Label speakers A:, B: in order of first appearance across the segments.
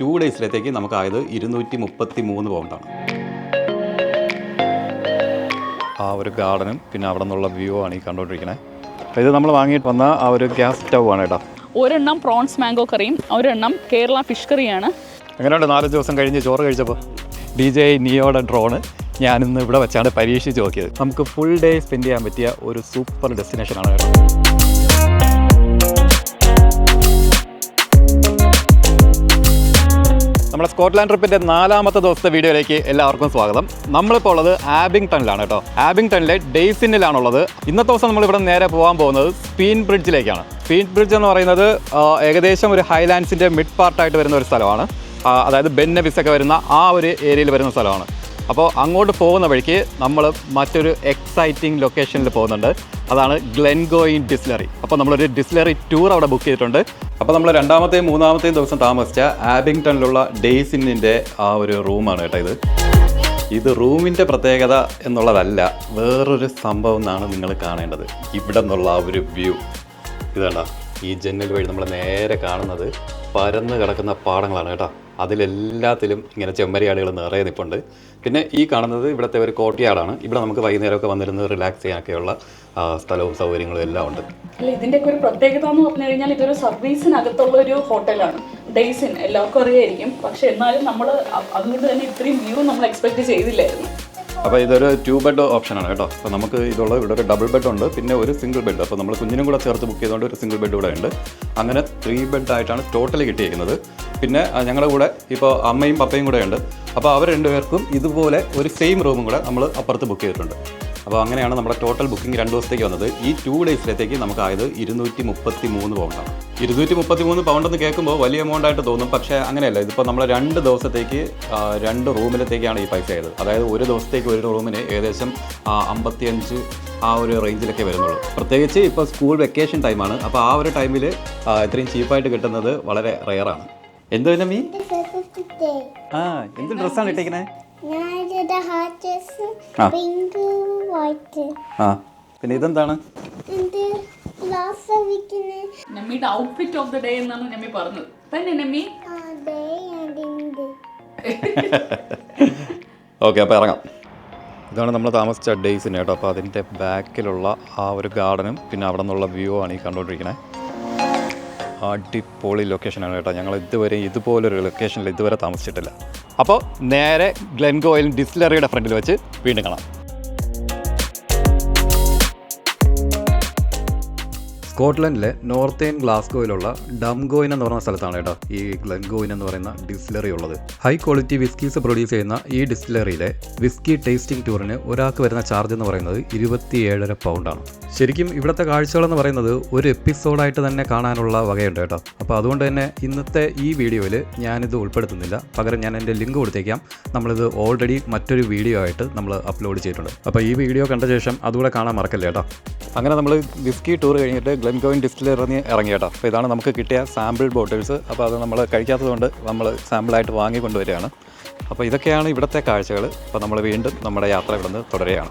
A: To ഡേയ്സിലത്തേക്ക് നമുക്കായത് ഇരുന്നൂറ്റി മുപ്പത്തി മൂന്ന് പൗണ്ടാണ്. ആ ഒരു ഗാർഡനും പിന്നെ അവിടെ നിന്നുള്ള വ്യൂ ആണ് ഈ കണ്ടുകൊണ്ടിരിക്കുന്നത് അപ്പോൾ ഇത് നമ്മൾ വാങ്ങിയിട്ട് വന്ന ആ ഒരു ഗ്യാസ് സ്റ്റൗ ആണ് കേട്ടോ.
B: ഒരെണ്ണം പ്രോൺസ് മാംഗോ കറിയും ഒരെണ്ണം കേരള ഫിഷ് കറിയാണ്.
A: എങ്ങനെയുണ്ട് നാല് ദിവസം കഴിഞ്ഞ് ചോറ് കഴിച്ചപ്പോൾ ഡി ജെ നിയോയുടെ ഡ്രോണ് ഞാനിന്ന് ഇവിടെ വെച്ചാണ് പരീക്ഷിച്ച് നോക്കിയത്. നമുക്ക് ഫുൾ ഡേ സ്പെൻഡ് ചെയ്യാൻ പറ്റിയ ഒരു സൂപ്പർ ഡെസ്റ്റിനേഷനാണ് കേട്ടോ. നമ്മുടെ സ്കോട്ട്ലാൻഡ് ട്രിപ്പിന്റെ നാലാമത്തെ ദിവസത്തെ വീഡിയോയിലേക്ക് എല്ലാവർക്കും സ്വാഗതം. നമ്മളിപ്പോൾ ഉള്ളത് ആബിംഗ്ടണിലാണ് കേട്ടോ. ആബിംഗ്ടണിലെ ഡെയ്സിനിലാണുള്ളത്. ഇന്നത്തെ ദിവസം നമ്മളിവിടെ നേരെ പോകാൻ പോകുന്നത് സ്പീൻ ബ്രിഡ്ജിലേക്കാണ്. സ്പീൻ ബ്രിഡ്ജ് എന്ന് പറയുന്നത് ഏകദേശം ഒരു ഹൈലാൻഡ്സിന്റെ മിഡ് പാർട്ടായിട്ട് വരുന്ന ഒരു സ്ഥലമാണ്. അതായത് ബെന്നവിസ് ഒക്കെ വരുന്ന ആ ഒരു ഏരിയയിൽ വരുന്ന സ്ഥലമാണ്. അപ്പോൾ അങ്ങോട്ട് പോകുന്ന വഴിക്ക് നമ്മൾ മറ്റൊരു എക്സൈറ്റിംഗ് ലൊക്കേഷനിൽ പോകുന്നുണ്ട്. അതാണ് ഗ്ലെൻഗോയിൻ ഡിസ്ലറി അപ്പോൾ നമ്മളൊരു ഡിസ്ലറി ടൂർ അവിടെ ബുക്ക് ചെയ്തിട്ടുണ്ട്. അപ്പോൾ നമ്മൾ രണ്ടാമത്തെയും മൂന്നാമത്തെയും ദിവസം താമസിച്ച ആബിങ്ടണിലുള്ള ഡേയ്സിന്നിന്റെ ആ ഒരു റൂമാണ് കേട്ടോ ഇത്. ഇത് റൂമിന്റെ പ്രത്യേകത എന്നുള്ളതല്ല വേറൊരു സംഭവം എന്നാണ് നിങ്ങൾ കാണേണ്ടത്. ഇവിടെ നിന്നുള്ള ആ ഒരു വ്യൂ ഇതാണ് ഈ ജനൽ വഴി നമ്മൾ നേരെ കാണുന്നത് പരന്ന് കിടക്കുന്ന പാടങ്ങളാണ് കേട്ടോ. അതിലെല്ലാത്തിലും ഇങ്ങനെ ചെമ്മരിയാടുകൾ നിറയെ നിൽപ്പുണ്ട് പിന്നെ ഈ കാണുന്നത് ഇവിടുത്തെ ഒരു കോട്ടിയാടാണ് ഇവിടെ നമുക്ക് വൈകുന്നേരമൊക്കെ വന്നിരുന്ന് റിലാക്സ് ചെയ്യാനൊക്കെയുള്ള സ്ഥലവും സൗകര്യങ്ങളും എല്ലാം ഉണ്ട്.
B: അല്ല ഇതിന്റെയൊക്കെ ഒരു പ്രത്യേകത എന്ന് പറഞ്ഞു കഴിഞ്ഞാൽ ഇതൊരു സർവീസിനകത്തുള്ള ഒരു ഹോട്ടലാണ്. ഡേയ്സിൻ എല്ലാവർക്കും അറിയായിരിക്കും. പക്ഷെ എന്നാലും നമ്മൾ അതുകൊണ്ട് തന്നെ ഇത്രയും വ്യൂ നമ്മൾ എക്സ്പെക്ട് ചെയ്തില്ലായിരുന്നു.
A: അപ്പോൾ ഇതൊരു ടു ബെഡ് ഓപ്ഷനാണ് കേട്ടോ. അപ്പോൾ നമുക്ക് ഇതുള്ള ഇവിടെ ഒരു ഡബിൾ ബെഡ് ഉണ്ട് പിന്നെ ഒരു സിംഗിൾ ബെഡ് അപ്പോൾ നമ്മൾ കുഞ്ഞിനും കൂടെ ചേർത്ത് ബുക്ക് ചെയ്തുകൊണ്ട് ഒരു സിംഗിൾ ബെഡ് കൂടെ ഉണ്ട്. അങ്ങനെ ത്രീ ബെഡ് ആയിട്ടാണ് ടോട്ടൽ കിട്ടിയിരിക്കുന്നത്. പിന്നെ ഞങ്ങളുടെ കൂടെ ഇപ്പോൾ അമ്മയും പപ്പയും കൂടെ ഉണ്ട്. അപ്പോൾ അവർ രണ്ടുപേർക്കും ഇതുപോലെ ഒരു സെയിം റൂമും കൂടെ നമ്മൾ അപ്പുറത്ത് ബുക്ക് ചെയ്തിട്ടുണ്ട്. അപ്പോൾ അങ്ങനെയാണ് നമ്മുടെ ടോട്ടൽ ബുക്കിംഗ് രണ്ട് ദിവസത്തേക്ക് വന്നത്. ഈ ടു ഡേയ്സിലത്തേക്ക് നമുക്കായത് ഇരുന്നൂറ്റി മുപ്പത്തി മൂന്ന് പൗണ്ടാണ് ഇരുന്നൂറ്റി മുപ്പത്തി മൂന്ന് പൗണ്ട് എന്ന് കേൾക്കുമ്പോൾ വലിയ എമൗണ്ട് ആയിട്ട് തോന്നും. പക്ഷേ അങ്ങനെയല്ല ഇതിപ്പോൾ നമ്മൾ രണ്ട് ദിവസത്തേക്ക് രണ്ട് റൂമിലത്തേക്കാണ് ഈ പൈസ ആയത്. അതായത് ഒരു ദിവസത്തേക്ക് ഒരു റൂമിന് ഏകദേശം അമ്പത്തിയഞ്ച് ആ ഒരു റേഞ്ചിലൊക്കെ വരുന്നുള്ളൂ. പ്രത്യേകിച്ച് ഇപ്പോൾ സ്കൂൾ വെക്കേഷൻ ടൈമാണ് അപ്പോൾ ആ ഒരു ടൈമിൽ ഇത്രയും ചീപ്പായിട്ട് കിട്ടുന്നത് വളരെ റെയറാണ് എന്ത് മീൻ? ആ എന്ത് ഡ്രസ്സാണ്
C: ഇട്ടേക്കുന്നത്
A: ആ.
C: പിങ്ക് വൈറ്റ്
A: ആ. പിന്നെ ഇതെന്താണ്?
B: നമ്മിയുടെ ഔട്ട്ഫിറ്റ് ഓഫ് ദ ഡേ എന്നാണ് നമ്മി പറഞ്ഞത്. തന്നെ നമ്മി
A: ഓക്കെ അപ്പോൾ ഇറങ്ങാം. ഇതാണ് നമ്മൾ താമസിച്ച ഡേയ്സിന് കേട്ടോ. അപ്പോൾ അതിന്റെ ബാക്കിലുള്ള ആ ഒരു ഗാർഡനും പിന്നെ അവിടെ നിന്നുള്ള വ്യൂ ആണ് ഈ കണ്ടുകൊണ്ടിരിക്കുന്നത് അടിപൊളി ലൊക്കേഷനാണ് കേട്ടോ. ഞങ്ങൾ ഇതുവരെ ഇതുപോലൊരു ലൊക്കേഷനിൽ ഇതുവരെ താമസിച്ചിട്ടില്ല. അപ്പോൾ നേരെ ഗ്ലെൻഗോയിൽ ഡിസ്ലറിയുടെ ഫ്രണ്ടിൽ വെച്ച് വീണ്ടും കാണാം. സ്കോട്ട്ലൻഡിലെ നോർത്തേൺ ഗ്ലാസ്ഗോയിലുള്ള ഡംഗോയിൻ എന്ന് പറയുന്ന സ്ഥലത്താണ് കേട്ടോ ഈ ഗ്ലൻഗോയിൻ എന്ന് പറയുന്ന ഡിസ്റ്റിലറി ഉള്ളത്. ഹൈ ക്വാളിറ്റി വിസ്കീസ് പ്രൊഡ്യൂസ് ചെയ്യുന്ന ഈ ഡിസ്റ്റിലറിയിലെ വിസ്കി ടേസ്റ്റിംഗ് ടൂറിന് ഒരാൾക്ക് വരുന്ന ചാർജ് എന്ന് പറയുന്നത് ഇരുപത്തിയേഴര പൗണ്ടാണ് ശരിക്കും ഇവിടുത്തെ കാഴ്ചകൾ എന്ന് പറയുന്നത് ഒരു എപ്പിസോഡായിട്ട് തന്നെ കാണാനുള്ള വകയുണ്ട് കേട്ടോ. അപ്പോൾ അതുകൊണ്ട് തന്നെ ഇന്നത്തെ ഈ വീഡിയോയിൽ ഞാനിത് ഉൾപ്പെടുത്തുന്നില്ല. പകരം ഞാൻ എന്റെ ലിങ്ക് കൊടുത്തേക്കാം. നമ്മളിത് ഓൾറെഡി മറ്റൊരു വീഡിയോ ആയിട്ട് നമ്മൾ അപ്ലോഡ് ചെയ്തിട്ടുണ്ട്. അപ്പോൾ ഈ വീഡിയോ കണ്ട ശേഷം അതുകൂടെ കാണാൻ മറക്കല്ലേ കേട്ടോ. അങ്ങനെ നമ്മൾ വിസ്കി ടൂർ കഴിഞ്ഞിട്ട് ഗ്ലെൻഗോയിൻ ഡിസ്പ്ലേ ഇറങ്ങി കേട്ടോ അപ്പോൾ ഇതാണ് നമുക്ക് കിട്ടിയ സാമ്പിൾ ബോട്ടിൽസ് അപ്പോൾ അത് നമ്മൾ കഴിക്കാത്തതുകൊണ്ട് നമ്മൾ സാമ്പിളായിട്ട് വാങ്ങി വരികയാണ് അപ്പോൾ ഇതൊക്കെയാണ് ഇവിടുത്തെ കാഴ്ചകൾ അപ്പോൾ നമ്മൾ വീണ്ടും നമ്മുടെ യാത്ര ഇവിടുന്ന് തുടരുകയാണ്.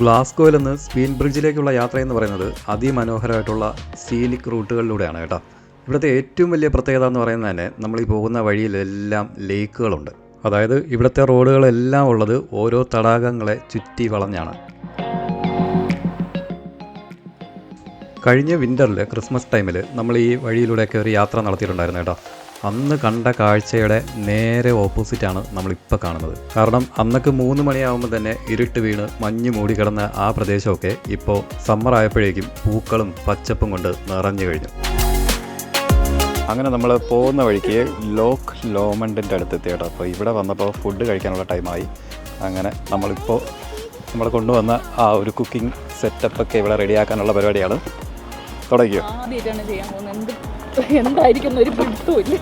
A: ഗ്ലാസ്കോയിൽ നിന്ന് സ്പീൻ ബ്രിഡ്ജിലേക്കുള്ള യാത്ര എന്ന് പറയുന്നത് അതിമനോഹരമായിട്ടുള്ള സീനിക് റൂട്ടുകളിലൂടെയാണ് കേട്ടോ. ഇവിടുത്തെ ഏറ്റവും വലിയ പ്രത്യേകത എന്ന് പറയുന്നത് തന്നെ നമ്മൾ ഈ പോകുന്ന വഴിയിലെല്ലാം ലേക്കുകളുണ്ട് അതായത് ഇവിടുത്തെ റോഡുകളെല്ലാം ഉള്ളത് ഓരോ തടാകങ്ങളെ ചുറ്റി വളഞ്ഞാണ്. കഴിഞ്ഞ വിന്ററിൽ ക്രിസ്മസ് ടൈമിൽ നമ്മൾ ഈ വഴിയിലൂടെയൊക്കെ ഒരു യാത്ര നടത്തിയിട്ടുണ്ടായിരുന്നു കേട്ടോ. അന്ന് കണ്ട കാഴ്ചയുടെ നേരെ ഓപ്പോസിറ്റാണ് നമ്മളിപ്പോൾ കാണുന്നത്. കാരണം അന്നൊക്കെ മൂന്ന് മണിയാവുമ്പോൾ തന്നെ ഇരുട്ട് വീണ് മഞ്ഞ് മൂടി കിടന്ന ആ പ്രദേശമൊക്കെ ഇപ്പോൾ സമ്മർ ആയപ്പോഴേക്കും പൂക്കളും പച്ചപ്പും കൊണ്ട് നിറഞ്ഞു കഴിഞ്ഞു. അങ്ങനെ നമ്മൾ പോകുന്ന വഴിക്ക് ലോക്ക് ലോമണ്ടിന്റെ അടുത്തെത്തി കേട്ടോ. അപ്പോൾ ഇവിടെ വന്നപ്പോൾ ഫുഡ് കഴിക്കാനുള്ള ടൈമായി അങ്ങനെ നമ്മളിപ്പോൾ നമ്മൾ കൊണ്ടുവന്ന ആ ഒരു കുക്കിംഗ് സെറ്റപ്പൊക്കെ ഇവിടെ റെഡിയാക്കാനുള്ള പരിപാടിയാണ്. തുടങ്ങിയോ
B: ആദ്യമായിട്ടാണ് ചെയ്യാൻ പോകുന്നത്. എന്ത് എന്തായിരിക്കും ഒരു പിടുത്തമില്ല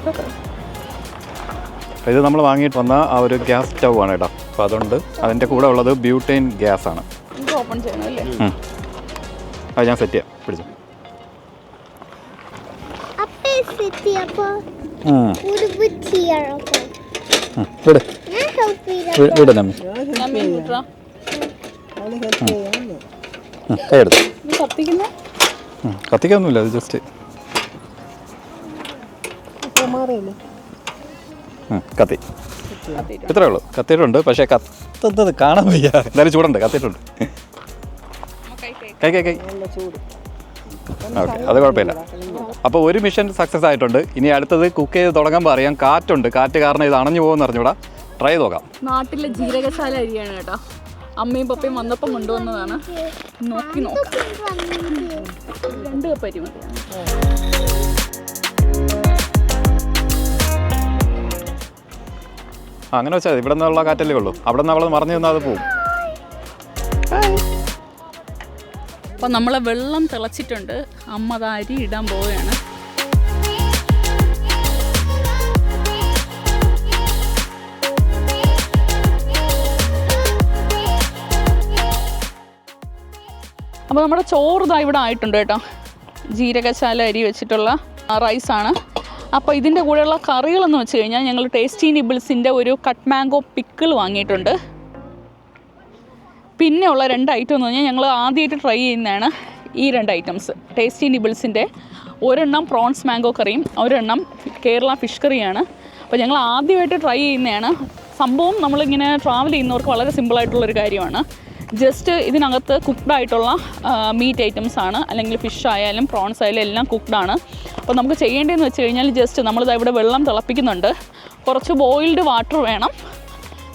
A: ഇത് നമ്മൾ വാങ്ങിയിട്ട് വന്ന ആ ഒരു ഗ്യാസ് സ്റ്റൗ ആണ് കേട്ടോ. അപ്പോൾ അതുകൊണ്ട് അതിന്റെ കൂടെ ഉള്ളത് ബ്യൂട്ടൈൻ ഗ്യാസ് ആണ്.
B: ഇത് ഓപ്പൺ ചെയ്യണം അല്ലേ.
A: അത് ഞാൻ സെറ്റ് ചെയ്യാം. പിടിച്ചു.
C: അപ്പേ
A: കൈ എടുത്തു.
B: കത്തിക്കുന്ന?
A: കത്തിക്കൊന്നുമില്ല അത് ജസ്റ്റ് കത്തി. ഇത്രേ ഉള്ളൂ. കത്തിയിട്ടുണ്ട് പക്ഷേ കത്തുന്നത് കാണാൻ വയ്യ. എന്തായാലും ചൂടുണ്ട് കത്തിയിട്ടുണ്ട്. കൈ കൈ കൈ. ഓക്കെ. അത് കുഴപ്പമില്ല. അപ്പോൾ ഒരു മിഷൻ സക്സസ് ആയിട്ടുണ്ട്. ഇനി അടുത്തത് കുക്ക് ചെയ്ത് തുടങ്ങുമ്പോൾ അറിയാം കാറ്റുണ്ട്. കാറ്റ് കാരണം ഇത് അണഞ്ഞു പോകുമെന്ന് അറിഞ്ഞൂടാ ട്രൈ ചെയ്ത് നോക്കാം.
B: നാട്ടിലെ ജീരകശാല അരിയാണ് കേട്ടോ. അമ്മയും പപ്പയും വന്നപ്പം കൊണ്ടുവന്നതാണ്. നോക്കി നോക്കാം. രണ്ട് കപ്പ് അരി മതിയാണ്.
A: ആ, അങ്ങനെ വെച്ചാൽ ഇവിടെ നിന്നുള്ള കാറ്റല്ലേ ഉള്ളൂ. അവിടെ നിന്ന് അവൾ മറിഞ്ഞു നിന്നാൽ അത് പോവും.
B: അപ്പം നമ്മളെ വെള്ളം തിളച്ചിട്ടുണ്ട്. അമ്മ അത് അരി ഇടാൻ പോവുകയാണ്. അപ്പോൾ നമ്മുടെ ചോറ് ഇതാ ഇവിടെ ആയിട്ടുണ്ട് കേട്ടോ. ജീരകശാല അരി വെച്ചിട്ടുള്ള റൈസാണ്. അപ്പോൾ ഇതിന്റെ കൂടെയുള്ള കറികളെന്ന് വെച്ച് കഴിഞ്ഞാൽ ഞങ്ങൾ ടേസ്റ്റി നിബിൾസിന്റെ ഒരു കട്ട് മാംഗോ പിക്കിൾ വാങ്ങിയിട്ടുണ്ട്. പിന്നെ ഉള്ള രണ്ട് ഐറ്റം എന്ന് പറഞ്ഞാൽ ഞങ്ങൾ ആദ്യമായിട്ട് ട്രൈ ചെയ്യുന്നതാണ് ഈ രണ്ട് ഐറ്റംസ് ടേസ്റ്റി നിബിൾസിന്റെ ഒരെണ്ണം പ്രോൺസ് മാംഗോ കറിയും ഒരെണ്ണം കേരള ഫിഷ് കറിയാണ്. അപ്പോൾ ഞങ്ങൾ ആദ്യമായിട്ട് ട്രൈ ചെയ്യുന്നതാണ്. സംഭവം നമ്മളിങ്ങനെ ട്രാവൽ ചെയ്യുന്നവർക്ക് വളരെ സിമ്പിളായിട്ടുള്ളൊരു കാര്യമാണ്. ജസ്റ്റ് ഇതിനകത്ത് കുക്ക്ഡ് ആയിട്ടുള്ള മീറ്റ് ഐറ്റംസ് ആണ്. അല്ലെങ്കിൽ ഫിഷ് ആയാലും പ്രോൺസ് ആയാലും എല്ലാം കുക്ക്ഡ് ആണ്. അപ്പോൾ നമുക്ക് ചെയ്യേണ്ടതെന്ന് വെച്ച് കഴിഞ്ഞാൽ ജസ്റ്റ് നമ്മളിത് ഇവിടെ വെള്ളം തിളപ്പിക്കുന്നുണ്ട്. കുറച്ച് ബോയിൽഡ് വാട്ടർ വേണം.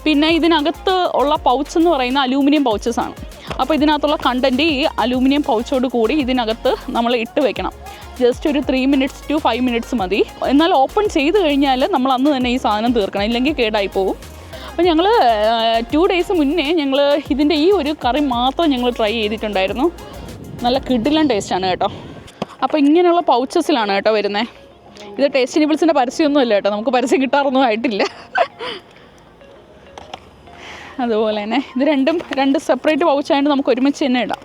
B: പിന്നെ ഇതിനകത്ത് ഉള്ള പൗച്ച് എന്ന് പറയുന്ന അലൂമിനിയം പൗച്ചസ് ആണ്. അപ്പോൾ ഇതിനകത്തുള്ള കണ്ടന്റ് ഈ അലൂമിനിയം പൗച്ചോട് കൂടി ഇതിനകത്ത് നമ്മൾ ഇട്ട് വെക്കണം. ജസ്റ്റ് ഒരു three minutes to five minutes മതി. എന്നാൽ ഓപ്പൺ ചെയ്ത് കഴിഞ്ഞാൽ നമ്മൾ അന്ന് തന്നെ ഈ സാധനം തീർക്കണം. ഇല്ലെങ്കിൽ കേടായി പോകും അപ്പോൾ ഞങ്ങൾ ടു ഡേയ്സ് മുന്നേ ഞങ്ങൾ ഇതിന്റെ ഈ ഒരു കറി മാത്രം ഞങ്ങൾ ട്രൈ ചെയ്തിട്ടുണ്ടായിരുന്നു. നല്ല കിഡിലൻ ടേസ്റ്റാണ് കേട്ടോ. അപ്പോൾ ഇങ്ങനെയുള്ള പൗച്ചസിലാണ് കേട്ടോ വരുന്നത് ഇത് ടേസ്റ്റ് നിബിൾസിന്റെ പരസ്യമൊന്നും അല്ല കേട്ടോ. നമുക്ക് പരസ്യം കിട്ടാറൊന്നും ആയിട്ടില്ല. അതുപോലെ തന്നെ ഇത് രണ്ടും രണ്ട് സെപ്പറേറ്റ് പൗച്ചായിട്ട് നമുക്ക് ഒരുമിച്ച് തന്നെ ഇടാം.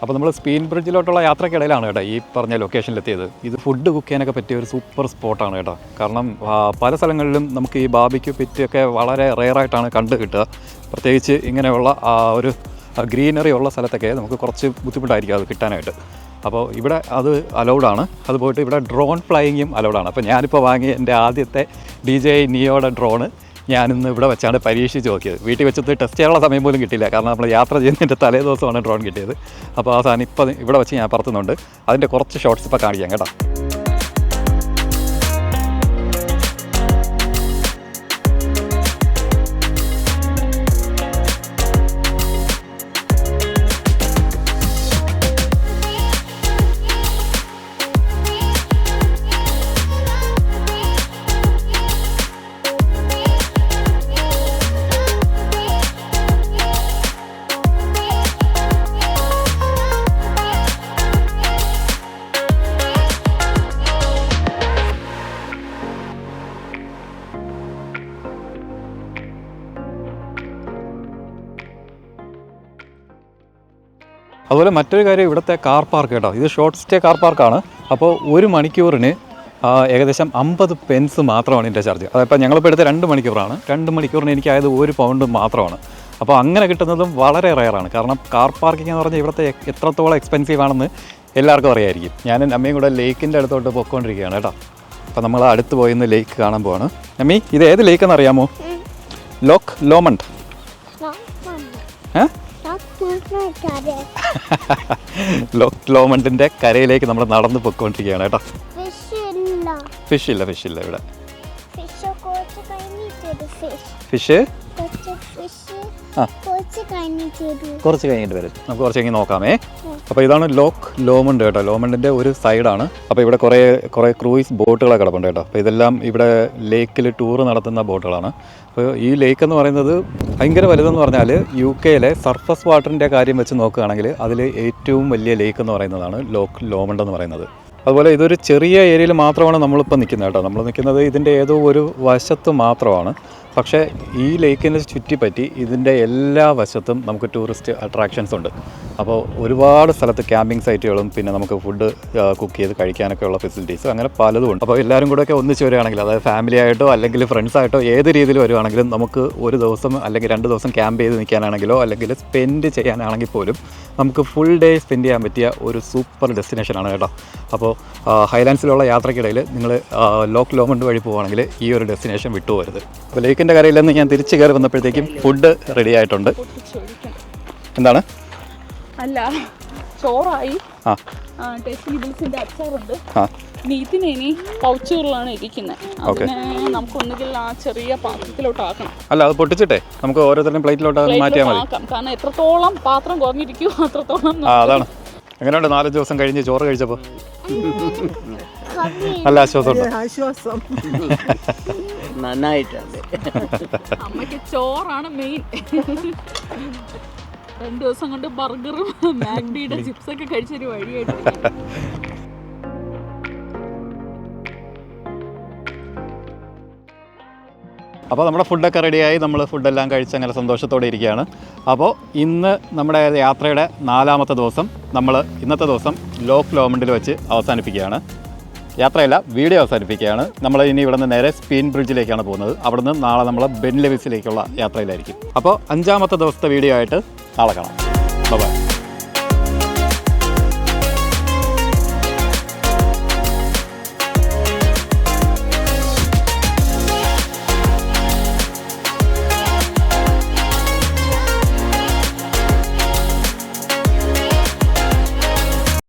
A: അപ്പോൾ നമ്മൾ സ്പീൻ ബ്രിഡ്ജിലോട്ടുള്ള യാത്രക്കിടയിലാണ് കേട്ടോ ഈ പറഞ്ഞ ലൊക്കേഷനിലെത്തിയത്. ഇത് ഫുഡ് കുക്ക് ചെയ്യാനൊക്കെ പറ്റിയ ഒരു സൂപ്പർ സ്പോട്ടാണ് കേട്ടോ. കാരണം പല സ്ഥലങ്ങളിലും നമുക്ക് ഈ ബാബിക്യൂ പിറ്റൊക്കെ വളരെ റെയറായിട്ടാണ് കണ്ടു കിട്ടുക. പ്രത്യേകിച്ച് ഇങ്ങനെയുള്ള ഒരു ഗ്രീനറി ഉള്ള സ്ഥലത്തൊക്കെ നമുക്ക് കുറച്ച് ബുദ്ധിമുട്ടായിരിക്കും അത് കിട്ടാനായിട്ട്. അപ്പോൾ ഇവിടെ അത് അലൗഡാണ് അത് പോയിട്ട് ഇവിടെ ഡ്രോൺ ഫ്ലൈയിങ്ങും അലൗഡാണ് അപ്പോൾ ഞാനിപ്പോൾ വാങ്ങിയ എന്റെ ആദ്യത്തെ ഡി ജെ നിയോയുടെ ഡ്രോണ്. ഞാനിന്ന് ഇവിടെ വെച്ചാണ് പരീക്ഷിച്ച് നോക്കിയത്. വീട്ടിൽ വെച്ചിട്ട് ടെസ്റ്റ് ചെയ്യാനുള്ള സമയം പോലും കിട്ടിയില്ല. കാരണം നമ്മൾ യാത്ര ചെയ്യുന്നതിന്റെ തലേ ദിവസമാണ് ഡ്രോൺ കിട്ടിയത്. അപ്പോൾ ആ സാധനം ഇപ്പം ഇവിടെ വെച്ച് ഞാൻ പറത്തുന്നുണ്ട്. അതിന്റെ കുറച്ച് ഷോർട്സ് ഇപ്പോൾ കാണിക്കാം കേട്ടോ. അതുപോലെ മറ്റൊരു കാര്യം ഇവിടുത്തെ കാർ പാർക്ക് കേട്ടോ. ഇത് ഷോർട്ട് സ്റ്റേ കാർ പാർക്കാണ് അപ്പോൾ ഒരു മണിക്കൂറിന് ഏകദേശം അമ്പത് പെൻസ് മാത്രമാണ് ഇതിന്റെ ചാർജ് അതിപ്പോൾ ഞങ്ങളിപ്പോൾ എടുത്ത രണ്ട് മണിക്കൂറാണ്. രണ്ട് മണിക്കൂറിന് എനിക്കായത് ഒരു പൗണ്ട് മാത്രമാണ്. അപ്പോൾ അങ്ങനെ കിട്ടുന്നതും വളരെ റയറാണ് കാരണം കാർ പാർക്കിംഗ് എന്ന് പറഞ്ഞാൽ ഇവിടുത്തെ എത്രത്തോളം എക്സ്പെൻസീവ് ആണെന്ന് എല്ലാവർക്കും അറിയായിരിക്കും. ഞാനും അമ്മയും കൂടെ ലേക്കിന്റെ അടുത്തോട്ട് പൊയ്ക്കൊണ്ടിരിക്കുകയാണ് കേട്ടോ. അപ്പോൾ നമ്മൾ അടുത്ത് പോയിന്ന് ലേക്ക് കാണാൻ പോവാണ്. അമ്മി ഇത് ഏത് ലേക്ക് എന്നറിയാമോ ലോക്ക് ലോമണ്ട് ഏ? ലോക്ക് ലോമണ്ടിന്റെ കരയിലേക്ക് നമ്മൾ നടന്ന് പൊയ്ക്കൊണ്ടിരിക്കുകയാണ് കേട്ടോ.
C: ഫിഷ് ഇല്ല.
A: ഫിഷ് ഇല്ല ഫിഷ് ഇല്ല ഇവിടെ.
C: ഫിഷ്
A: ആ.
C: കുറച്ച്
A: കഴിഞ്ഞിട്ട് വരും. നമുക്ക് കുറച്ച് കഴിഞ്ഞ് നോക്കാമേ. അപ്പോൾ ഇതാണ് ലോക്ക് ലോമണ്ട് കേട്ടോ. ലോമണ്ടിന്റെ ഒരു സൈഡാണ്. അപ്പോൾ ഇവിടെ കുറേ കുറേ ക്രൂയിസ് ബോട്ടുകളൊക്കെ കിടപ്പുണ്ട് കേട്ടോ. അപ്പോൾ ഇതെല്ലാം ഇവിടെ ലേക്കിൽ ടൂർ നടത്തുന്ന ബോട്ടുകളാണ്. അപ്പോൾ ഈ ലേക്ക് എന്ന് പറയുന്നത് ഭയങ്കര വലുതെന്ന് പറഞ്ഞാൽ യു കെയിലെ സർഫസ് വാട്ടറിന്റെ കാര്യം വെച്ച് നോക്കുകയാണെങ്കിൽ അതിൽ ഏറ്റവും വലിയ ലേക്ക് എന്ന് പറയുന്നതാണ് ലോക്ക് ലോമണ്ട് എന്ന് പറയുന്നത്. അതുപോലെ ഇതൊരു ചെറിയ ഏരിയയിൽ മാത്രമാണ് നമ്മളിപ്പോൾ നിൽക്കുന്നത് കേട്ടോ. നമ്മൾ നിൽക്കുന്നത് ഇതിന്റെ ഏതോ ഒരു വശത്ത് മാത്രമാണ്. പക്ഷേ ഈ ലേക്കിനെ ചുറ്റിപ്പറ്റി ഇതിന്റെ എല്ലാ വശത്തും നമുക്ക് ടൂറിസ്റ്റ് അട്രാക്ഷൻസ് ഉണ്ട്. അപ്പോൾ ഒരുപാട് സ്ഥലത്ത് ക്യാമ്പിംഗ് സൈറ്റുകളും പിന്നെ നമുക്ക് ഫുഡ് കുക്ക് ചെയ്ത് കഴിക്കാനൊക്കെ ഉള്ള ഫെസിലിറ്റീസ് അങ്ങനെ പലതും ഉണ്ട്. അപ്പോൾ എല്ലാവരും കൂടെ ഒക്കെ ഒന്നിച്ച് വരികയാണെങ്കിൽ അതായത് ഫാമിലി ആയിട്ടോ അല്ലെങ്കിൽ ഫ്രണ്ട്സ് ആയിട്ടോ ഏത് രീതിയിൽ വരുവാണെങ്കിലും നമുക്ക് ഒരു ദിവസം അല്ലെങ്കിൽ രണ്ട് ദിവസം ക്യാമ്പ് ചെയ്ത് നിൽക്കാനാണെങ്കിലോ അല്ലെങ്കിൽ സ്പെൻഡ് ചെയ്യാനാണെങ്കിൽ പോലും നമുക്ക് ഫുൾ ഡേ സ്പെൻഡ് ചെയ്യാൻ പറ്റിയ ഒരു സൂപ്പർ ഡെസ്റ്റിനേഷനാണ് കേട്ടോ. അപ്പോൾ ഹൈലാൻഡ്സിലുള്ള യാത്രക്കിടയിൽ നിങ്ങൾ ലോക്ക് ലോമണ്ട് വഴി പോവുകയാണെങ്കിൽ ഈ ഒരു ഡെസ്റ്റിനേഷൻ വിട്ടുപോകരുത്. അപ്പോൾ ലേക്കിന്റെ കരയിൽ നിന്ന് ഞാൻ തിരിച്ച് കയറി വന്നപ്പോഴത്തേക്കും ഫുഡ് റെഡി ആയിട്ടുണ്ട്. എന്താണ്?
B: അല്ല. ചോറായി. ടേസ്റ്റ് അച്ചാറുണ്ട്.
A: ആ.
B: നീത്തിന് ഇനി പൗച്ചുകളിലാണ് ഇരിക്കുന്നത്. അതിനെ നമുക്ക് ഒന്നുകിൽ ആ ചെറിയ പാത്രത്തിലോട്ട് ആക്കണം
A: അല്ല അത് പൊട്ടിച്ചിട്ടേ. നമുക്ക് ഓരോരുത്തരും പ്ലേറ്റിലോട്ട് മാറ്റിയാൽ മതി.
B: ആക്കാം കാരണം എത്രത്തോളം പാത്രം കുറഞ്ഞിരിക്കും അത്രത്തോളം
A: അതാണ്. എങ്ങനെയുണ്ട് നാലഞ്ച് ദിവസം കഴിഞ്ഞ് ചോറ് കഴിച്ചപ്പോൾ നല്ല ആശ്വാസമുണ്ട്?
D: ആശ്വാസം. നന്നായിട്ടുണ്ട്.
B: അമ്മയ്ക്ക് ചോറാണ് മെയിൻ രണ്ട് ദിവസം കൊണ്ട് ബർഗറും മാഗ്ഡിയുടെ ചിപ്സൊക്കെ കഴിച്ചൊരു വഴിയായിട്ട്
A: അപ്പോൾ നമ്മുടെ ഫുഡൊക്കെ റെഡിയായി. നമ്മൾ ഫുഡെല്ലാം കഴിച്ച് അങ്ങനെ സന്തോഷത്തോടെ ഇരിക്കുകയാണ്. അപ്പോൾ ഇന്ന് നമ്മുടെ യാത്രയുടെ നാലാമത്തെ ദിവസം നമ്മൾ ഇന്നത്തെ ദിവസം ലോക്ക് ലോമണ്ടിൽ വെച്ച് അവസാനിപ്പിക്കുകയാണ്. യാത്രയല്ല വീഡിയോ അവസാനിപ്പിക്കുകയാണ്. നമ്മൾ ഇനി ഇവിടെ നിന്ന് നേരെ സ്പീൻ ബ്രിഡ്ജിലേക്കാണ് പോകുന്നത്. അവിടുന്ന് നാളെ നമ്മൾ ബെൻ ലെവിസിലേക്കുള്ള യാത്രയിലായിരിക്കും. അപ്പോൾ അഞ്ചാമത്തെ ദിവസത്തെ വീഡിയോ ആയിട്ട് നാളെ കാണാം. ബൈ